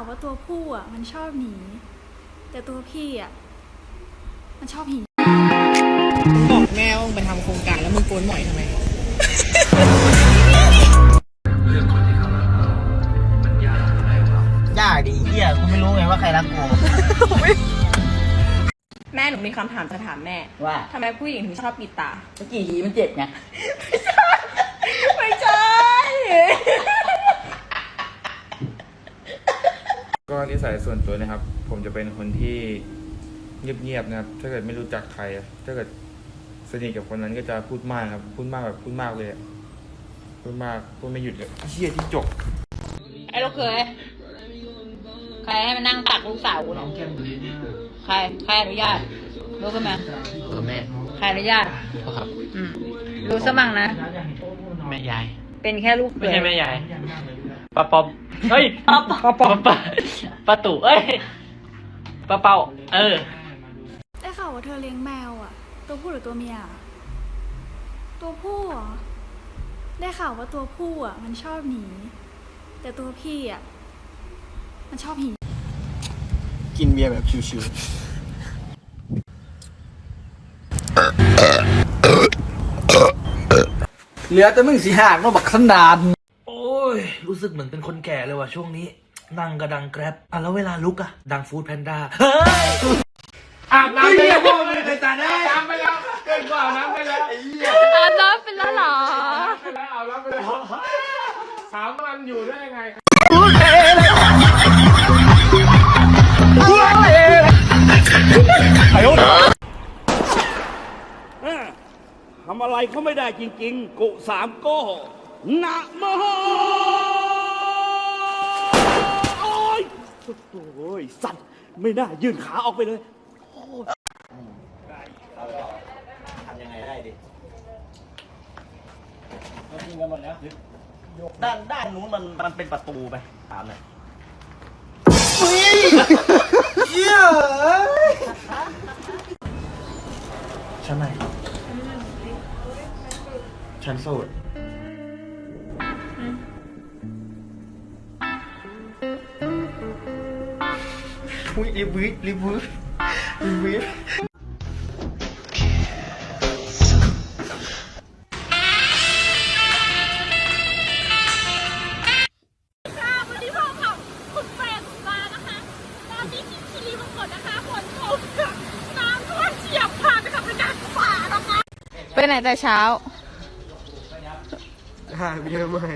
าวว่าตัวผู้อะมันชอบหนี แต่ตัวพี่อะมันชอบหนีบอกแม่ว่ามึงไปทำโครงการแล้วมึงโกนหมอยทำไมยากดีเฮียกูไม่รู้ไงว่าใครรักกู แม่หนูมีคำถามจะถามแม่ว่า ทำไมผู้หญิงถึงชอบปิดตา เมื่อกี้ทีมันเจ็บไง ไม่ใช่ ก็ นิสัยส่วนตัวนะครับ ผมจะเป็นคนที่เงียบๆนะครับ ถ้าเกิดไม่รู้จักใครอะถ้าเกิดสนิทกับคนนั้นก็จะพูดมากครับ พูดมากแบบพูดมากเลยอะพูดมากพูดไม่หยุดเลยเฮียที่จกไอ้ลูกเคยใครให้มานั่งตักลูกสาวกูน้องแก้มใครใครอนุญาตรู้กันไหมเออแม่ใครอนุญาตพ่อครับอืมรู้สมั่งนะ แม่ยาย เป็นแค่ลูกเขไม่ยใช่แม่ยายป้าปอม เฮ้ยป้าปอมป้าป้าป้าตู่เอ้ยป้าเป้า เออ ได้ข่าวว่าเธอเลี้ยงแมวอะ ตัวผู้หรือตัวเมียอะตัวผู้เหรอได้ข่าวว่าตัวผู้อะ มันชอบหนีแต่ตัวพี่อะ มันชอบหนีกินเบียร์แบบชิวเหลือแต่มึงสีหากเนาะบักสันดานโอ้ยรู้ สึกเหมือนเป็นคนแก่เลยว่ะช่วงนี้ นั่งก็ดังแกร็บอะแล้วเวลาลุกอะดังฟู้ดแพนด้าเฮ้ยอาบน้ำไปแล้วพวกมึงไปตาได้น้ำไปแล้วเกินกว่าน้ำไปแล้วไอ้เหี้ยอาบน้ำเป็นแล้วเหรอไปแล้วอาบน้ำไปแล้วสามวันอยู่ได้ยังไงทำอะไรเขาไม่ได้จริง ๆ กุสามโก้นะโม ยโอ้ยสัตว์ไม่น่ายื่นขาออกไปเลยๆทำยังไงได้ดิเรากินกันหมดแล้วด้านด้านนู้นมันมันเป็นประตูไปถามหน่อยเหี้ยฉันไหนฉันโสด อุ้ยรีบวิทรีบวิทรีบวิทวันนี้พวกเราคุณแฟนมานะคะ ตอนนี้ที่คีรีบังกดนะคะฝนตกน้ำท่วมเฉียบผ่านไปกับเป็นการฝ่านะคะไปไหนแต่เช้า หายไปเยอะมาก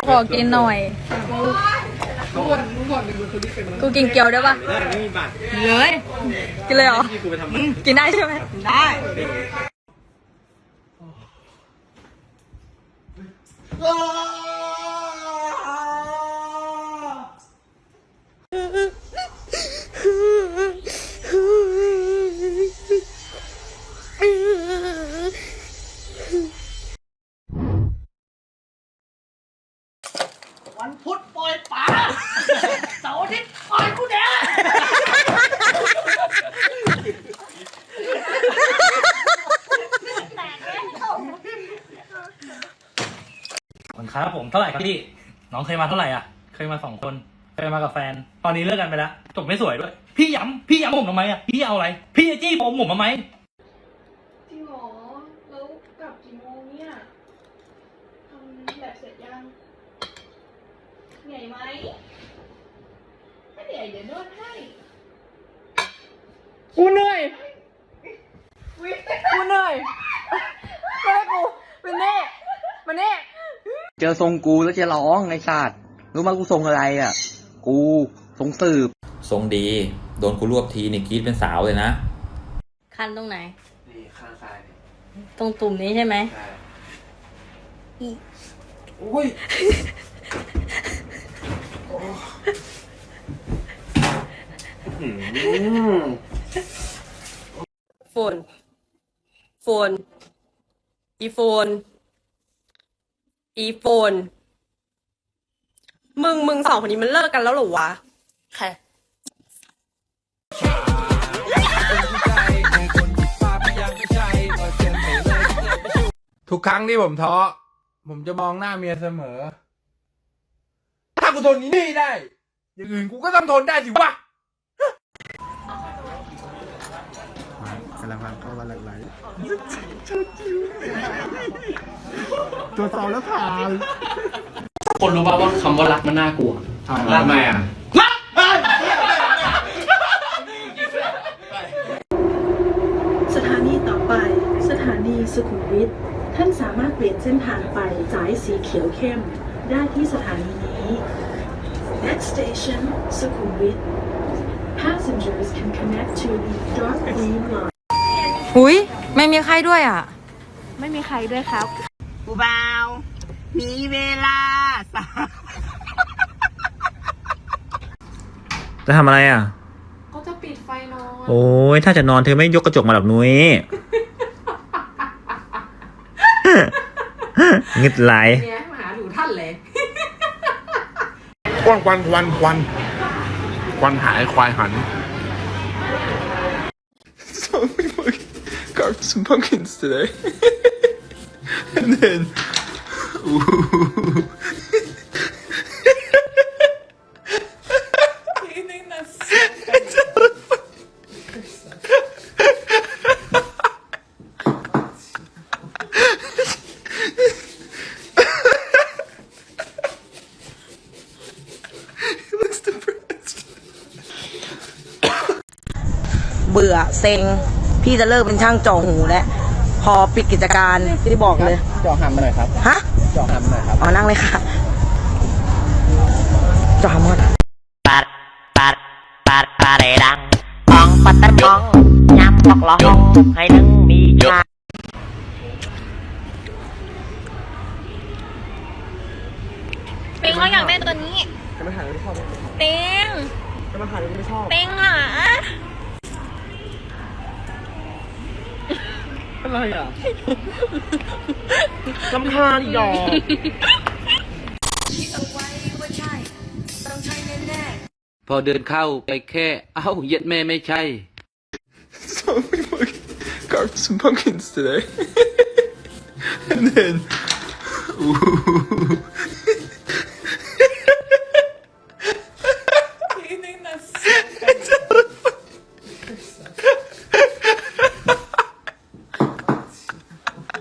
ข อกินหน่อย กูกินเกี๊ยวได้ปะเลยกินเลยเหรอกินได้ใช่ไหมได้วันพุธปล่อยปลาเสาร์อาทิตย์ปล่อยกูแดง ขอบคุณครับผม เท่าไหร่ครับพี่ น้องเคยมาเท่าไหร่อะ เคยมาสองคน เคยมากับแฟน ตอนนี้เลิกกันไปแล้วจบไม่สวยด้วย พี่ย้ำพี่ย้ำผมทำไมอะ พี่เอาอะไร พี่จะจี้ผมผมทำไม จริงเหรอ แล้วกลับกี่โมงเนี่ยทำแบบเสร็จยังเหนื่อยไหมไม่เหนื่อยเดี๋ยวนวดให้ กูเหนื่อย กูเหนื่อยไม่ให้กูเป็นเน่มาเน่ เจอทรงกูแล้วจะร้องไอ้สัตว์รู้ไหมกูทรงอะไรอะ กูทรงสืบ ทรงดี โดนกูรวบทีนี่กรีดเป็นสาวเลยนะ คันตรงไหน นี่ข้างซ้ายตรงตุ่มนี้ใช่ไหมอุ้ยโฟน โฟน อีโฟน อีโฟน มึงมึงสองคนนี้มันเลิกกันแล้วเหรอวะใครทุกครั้งที่ผมท้อ ผมจะมองหน้าเมียเสมอ ถ้ากูทนนี้นี่ได้ อย่างอื่นกูก็ต้องทนได้สิวะ กำลังฟังเข้ามาหลากหลายตัวจสอบแล้วผ่านคนรู้ป่าว่าคำว่ารักมันน่ากลัวทำไมอะสถานีต่อไป สถานีสุขุมวิทท่านสามารถเปลี่ยนเส้นทางไปสายสีเขียวเข้ม ได้ที่สถานีนี้ Next station สุขุมวิท Passengers can connect to the dark green line หุยไม่มีใครด้วยอะ ไม่มีใครด้วยครับกูเบามีเวลาสามจะทำอะไรอะ ก็จะปิดไฟนอน โอ้ยถ้าจะนอนเธอไม่ยกกระจกมาหรอกนุ้ยงึดไหลเนี่ยมาหาหนูท่านเลยควันควันควันควันควันหายควายหัน So we carved some pumpkins today. and then. Ooh. He looks depressed. เบื่อเซ็ง พี่จะเลิกเป็นช่างเจอหูแล้วพอปิดกิจการที่บอกเลยจอหามมาหน่อยครับฮะจอหามมาหน่อยครับอ๋อนั่งเลยค่ะจอหมดปัดปัดปัดปัดเดดังปองปัดตะปองย้ำบอกร้องให้นึงมีชาเต็งเขาอยากได้ตัวนี้จะมาหาเรื่องไม่ชอบเต็งจะมาหาเรื่องไม่ชอบเต็งหา อะไรอะลำคาญอีกดอกพอเดินเข้าไปแค่ เอ้าเย็ดแม่ไม่ใช่ So we carved some pumpkins today. and then. Ooh.